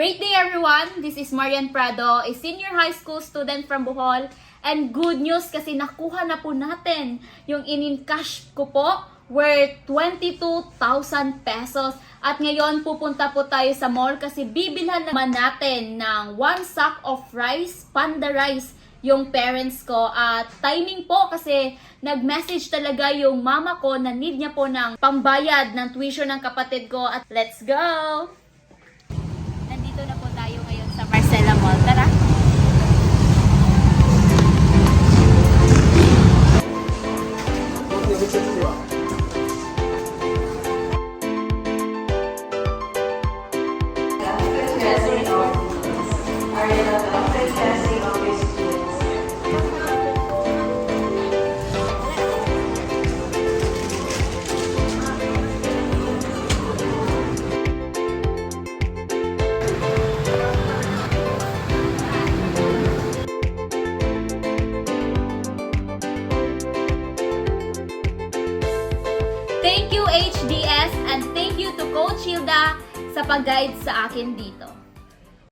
Great day everyone! This is Marian Prado, a senior high school student from Bohol. And good news kasi nakuha na po natin yung in-cash ko po worth 22,000 pesos. At ngayon pupunta po tayo sa mall kasi bibilhan naman natin ng one sack of rice, panda rice, yung parents ko. At timing po kasi nag-message talaga yung mama ko na need niya po ng pambayad ng tuition ng kapatid ko. At let's go! Nandito na po tayo ngayon sa Marcela Mall. Tara! Thank you HDS and thank you to Coach Hilda sa pag-guide sa akin dito.